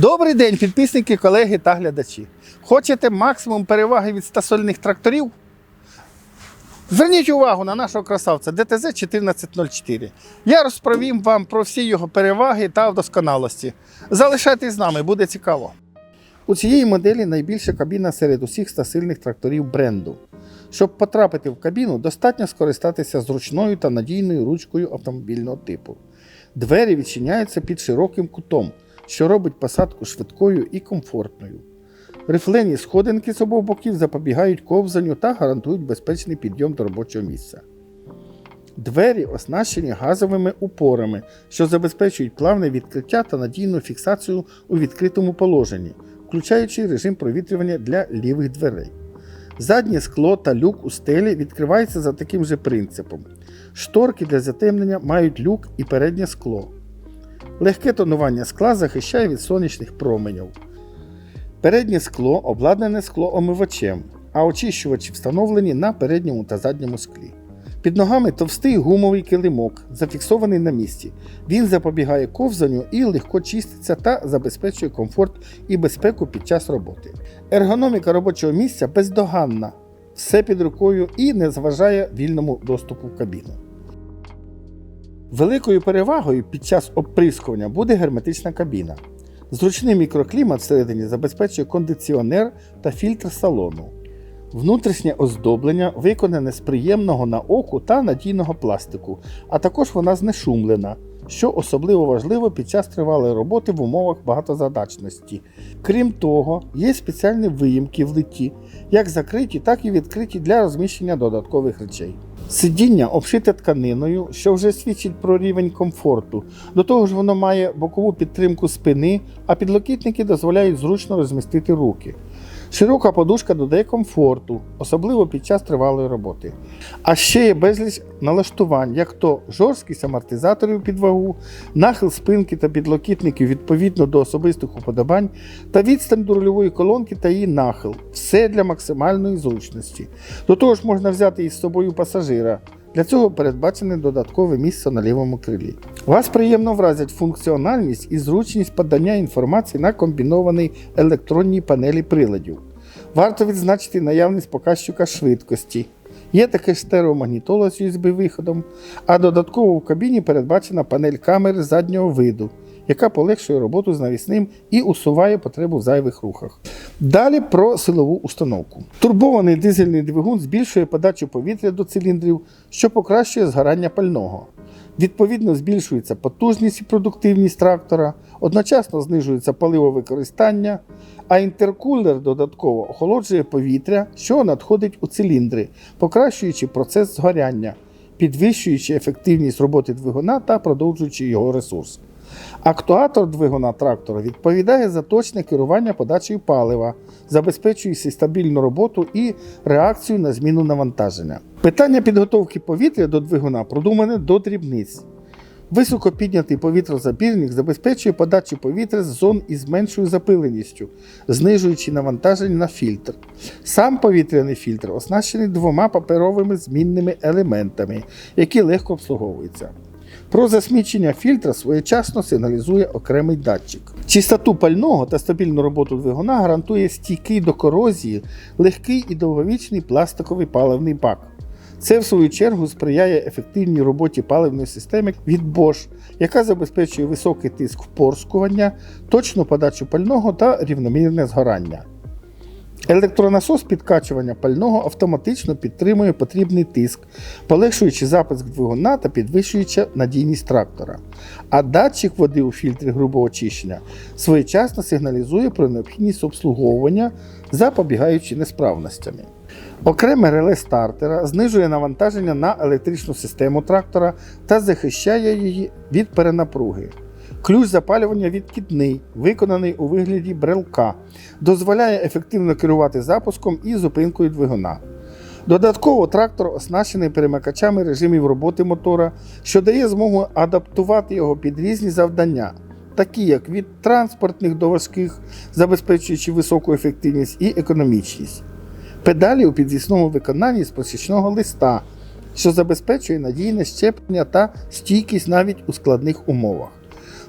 Добрий день, підписники, колеги та глядачі. Хочете максимум переваги від стасольних тракторів? Зверніть увагу на нашого красавця ДТЗ 1404. Я розповім вам про всі його переваги та вдосконалості. Залишайтесь з нами, буде цікаво. У цієї моделі найбільша кабіна серед усіх стасильних тракторів бренду. Щоб потрапити в кабіну, достатньо скористатися зручною та надійною ручкою автомобільного типу. Двері відчиняються під широким кутом, що робить посадку швидкою і комфортною. Рифлені сходинки з обох боків запобігають ковзанню та гарантують безпечний підйом до робочого місця. Двері оснащені газовими упорами, що забезпечують плавне відкриття та надійну фіксацію у відкритому положенні, включаючи режим провітрювання для лівих дверей. Заднє скло та люк у стелі відкриваються за таким же принципом. Шторки для затемнення мають люк і переднє скло. Легке тонування скла захищає від сонячних променів. Переднє скло обладнане склоомивачем, а очищувачі встановлені на передньому та задньому склі. Під ногами товстий гумовий килимок, зафіксований на місці. Він запобігає ковзанню і легко чиститься та забезпечує комфорт і безпеку під час роботи. Ергономіка робочого місця бездоганна, все під рукою і не заважає вільному доступу в кабіну. Великою перевагою під час оприскування буде герметична кабіна. Зручний мікроклімат всередині забезпечує кондиціонер та фільтр салону. Внутрішнє оздоблення виконане з приємного на оку та надійного пластику, а також вона знешумлена, що особливо важливо під час тривалої роботи в умовах багатозадачності. Крім того, є спеціальні виїмки в литі, як закриті, так і відкриті для розміщення додаткових речей. Сидіння обшите тканиною, що вже свідчить про рівень комфорту. До того ж, воно має бокову підтримку спини, а підлокітники дозволяють зручно розмістити руки. Широка подушка додає комфорту, особливо під час тривалої роботи. А ще є безліч налаштувань, як то жорсткість амортизаторів під вагу, нахил спинки та підлокітників відповідно до особистих уподобань та відстань до рульової колонки та її нахил. Все для максимальної зручності. До того ж можна взяти із собою пасажира. Для цього передбачене додаткове місце на лівому крилі. Вас приємно вразять функціональність і зручність подання інформації на комбінованій електронній панелі приладів. Варто відзначити наявність показчика швидкості. Є таке стереомагнітола з USB-виходом, а додатково в кабіні передбачена панель камери заднього виду, яка полегшує роботу з навісним і усуває потребу в зайвих рухах. Далі про силову установку. Турбований дизельний двигун збільшує подачу повітря до циліндрів, що покращує згорання пального. Відповідно, збільшується потужність і продуктивність трактора, одночасно знижується паливовикористання, а інтеркулер додатково охолоджує повітря, що надходить у циліндри, покращуючи процес згоряння, підвищуючи ефективність роботи двигуна та продовжуючи його ресурс. Актуатор двигуна трактора відповідає за точне керування подачею палива, забезпечуючи стабільну роботу і реакцію на зміну навантаження. Питання підготовки повітря до двигуна продумане до дрібниць. Високо піднятий повітрозабірник забезпечує подачу повітря з зон із меншою запиленістю, знижуючи навантаження на фільтр. Сам повітряний фільтр оснащений двома паперовими змінними елементами, які легко обслуговуються. Про засмічення фільтра своєчасно сигналізує окремий датчик. Чистоту пального та стабільну роботу двигуна гарантує стійкий до корозії, легкий і довговічний пластиковий паливний бак. Це, в свою чергу, сприяє ефективній роботі паливної системи від Bosch, яка забезпечує високий тиск впорскування, точну подачу пального та рівномірне згорання. Електронасос підкачування пального автоматично підтримує потрібний тиск, полегшуючи запуск двигуна та підвищуючи надійність трактора. А датчик води у фільтрі грубого очищення своєчасно сигналізує про необхідність обслуговування, запобігаючи несправностями. Окреме реле стартера знижує навантаження на електричну систему трактора та захищає її від перенапруги. Ключ запалювання відкидний, виконаний у вигляді брелка, дозволяє ефективно керувати запуском і зупинкою двигуна. Додатково трактор оснащений перемикачами режимів роботи мотора, що дає змогу адаптувати його під різні завдання, такі як від транспортних до важких, забезпечуючи високу ефективність і економічність. Педалі у підвісному виконанні з посічного листа, що забезпечує надійне щеплення та стійкість навіть у складних умовах.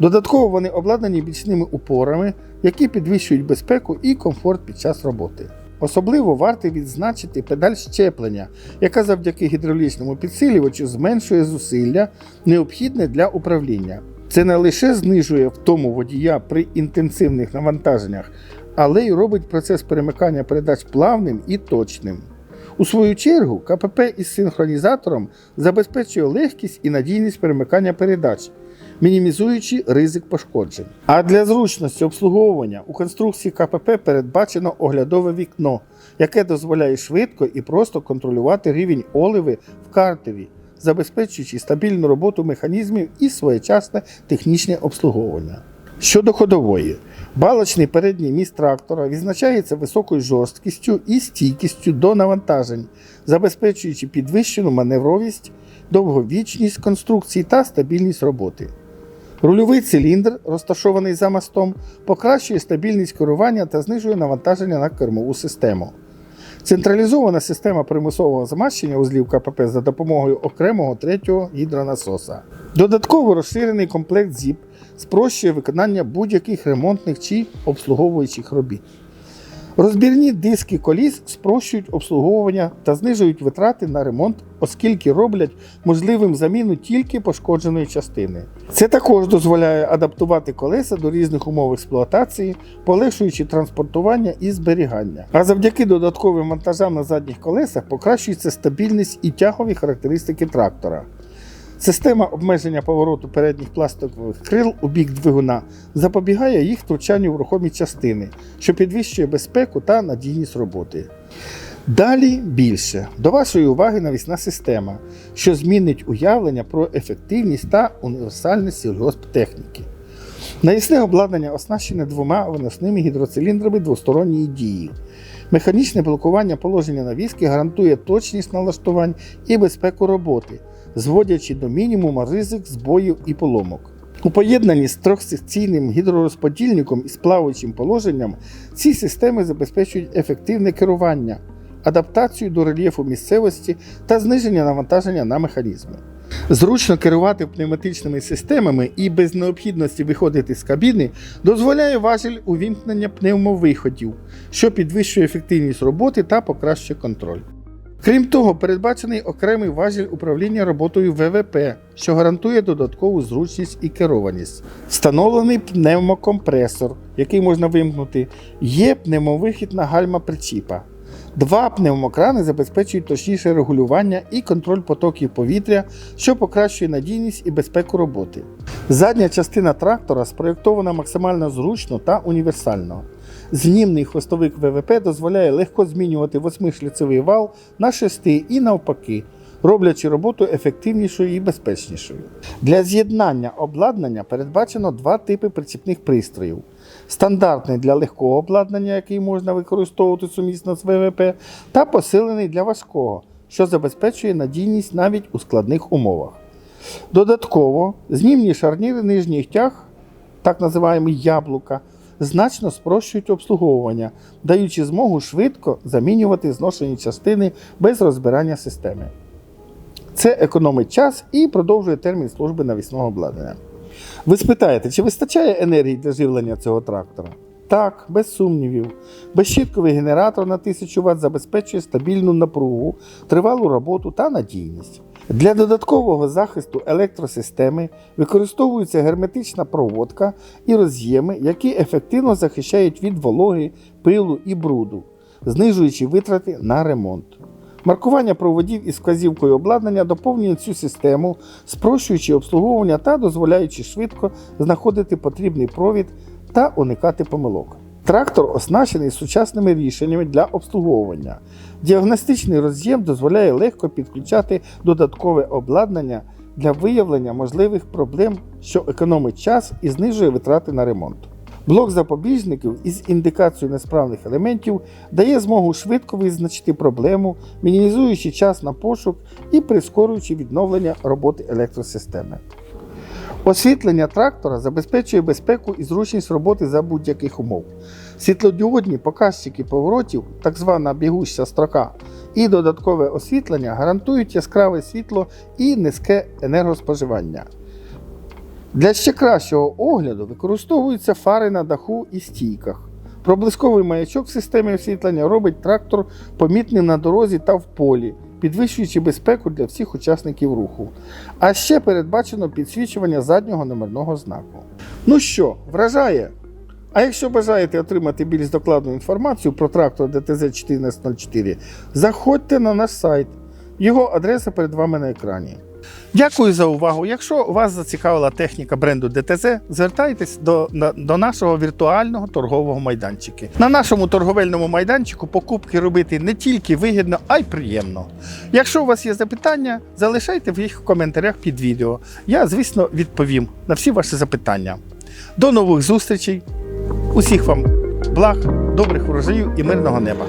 Додатково вони обладнані бічними упорами, які підвищують безпеку і комфорт під час роботи. Особливо варто відзначити педаль щеплення, яка завдяки гідравлічному підсилювачу зменшує зусилля, необхідне для управління. Це не лише знижує втому водія при інтенсивних навантаженнях, але й робить процес перемикання передач плавним і точним. У свою чергу, КПП із синхронізатором забезпечує легкість і надійність перемикання передач, мінімізуючи ризик пошкоджень. А для зручності обслуговування у конструкції КПП передбачено оглядове вікно, яке дозволяє швидко і просто контролювати рівень оливи в картеві, забезпечуючи стабільну роботу механізмів і своєчасне технічне обслуговування. Щодо ходової, балочний передній міст трактора відзначається високою жорсткістю і стійкістю до навантажень, забезпечуючи підвищену маневровість, довговічність конструкції та стабільність роботи. Рульовий циліндр, розташований за мостом, покращує стабільність керування та знижує навантаження на кермову систему. Централізована система примусового змащення узлів КПП за допомогою окремого третього гідронасоса. Додатково розширений комплект ЗІП спрощує виконання будь-яких ремонтних чи обслуговуючих робіт. Розбірні диски коліс спрощують обслуговування та знижують витрати на ремонт, оскільки роблять можливим заміну тільки пошкодженої частини. Це також дозволяє адаптувати колеса до різних умов експлуатації, полегшуючи транспортування і зберігання. А завдяки додатковим монтажам на задніх колесах покращується стабільність і тягові характеристики трактора. Система обмеження повороту передніх пластикових крил у бік двигуна запобігає їх втручанню в рухомі частини, що підвищує безпеку та надійність роботи. Далі більше до вашої уваги навісна система, що змінить уявлення про ефективність та універсальність сільгосптехніки. Навісне обладнання оснащене двома виносними гідроциліндрами двосторонньої дії. Механічне блокування положення навіски гарантує точність налаштувань і безпеку роботи, зводячи до мінімуму ризик збоїв і поломок. У поєднанні з трьохсекційним гідророзподільником і з плаваючим положенням ці системи забезпечують ефективне керування, адаптацію до рельєфу місцевості та зниження навантаження на механізми. Зручно керувати пневматичними системами і без необхідності виходити з кабіни дозволяє важіль увімкнення пневмовиходів, що підвищує ефективність роботи та покращує контроль. Крім того, передбачений окремий важіль управління роботою ВВП, що гарантує додаткову зручність і керованість. Встановлений пневмокомпресор, який можна вимкнути, є пневмовихідна гальма причіпа. Два пневмокрани забезпечують точніше регулювання і контроль потоків повітря, що покращує надійність і безпеку роботи. Задня частина трактора спроєктована максимально зручно та універсально. Знімний хвостовик ВВП дозволяє легко змінювати восьмишліцевий вал на шести і навпаки, роблячи роботу ефективнішою і безпечнішою. Для з'єднання обладнання передбачено два типи приціпних пристроїв. Стандартний для легкого обладнання, який можна використовувати сумісно з ВВП, та посилений для важкого, що забезпечує надійність навіть у складних умовах. Додатково, знімні шарніри нижніх тяг, так називаємо яблука, значно спрощують обслуговування, даючи змогу швидко замінювати зношені частини без розбирання системи. Це економить час і продовжує термін служби навісного обладнання. Ви спитаєте, чи вистачає енергії для живлення цього трактора? Так, без сумнівів. Безщітковий генератор на 1000 Вт забезпечує стабільну напругу, тривалу роботу та надійність. Для додаткового захисту електросистеми використовується герметична проводка і роз'єми, які ефективно захищають від вологи, пилу і бруду, знижуючи витрати на ремонт. Маркування проводів із вказівкою обладнання доповнює цю систему, спрощуючи обслуговування та дозволяючи швидко знаходити потрібний провід та уникати помилок. Трактор оснащений сучасними рішеннями для обслуговування. Діагностичний роз'єм дозволяє легко підключати додаткове обладнання для виявлення можливих проблем, що економить час і знижує витрати на ремонт. Блок запобіжників із індикацією несправних елементів дає змогу швидко визначити проблему, мінімізуючи час на пошук і прискорюючи відновлення роботи електросистеми. Освітлення трактора забезпечує безпеку і зручність роботи за будь-яких умов. Світлодіодні показчики поворотів, так звана бігуща строка, і додаткове освітлення гарантують яскраве світло і низьке енергоспоживання. Для ще кращого огляду використовуються фари на даху і стійках. Проблисковий маячок в системі освітлення робить трактор помітним на дорозі та в полі, підвищуючи безпеку для всіх учасників руху. А ще передбачено підсвічування заднього номерного знаку. Ну що, вражає? А якщо бажаєте отримати більш докладну інформацію про трактор ДТЗ 1404, заходьте на наш сайт. Його адреса перед вами на екрані. Дякую за увагу. Якщо вас зацікавила техніка бренду ДТЗ, звертайтесь до, до нашого віртуального торгового майданчика. На нашому торговельному майданчику покупки робити не тільки вигідно, а й приємно. Якщо у вас є запитання, залишайте в їх в коментарях під відео. Я, звісно, відповім на всі ваші запитання. До нових зустрічей! Усіх вам благ, добрих врожаїв і мирного неба!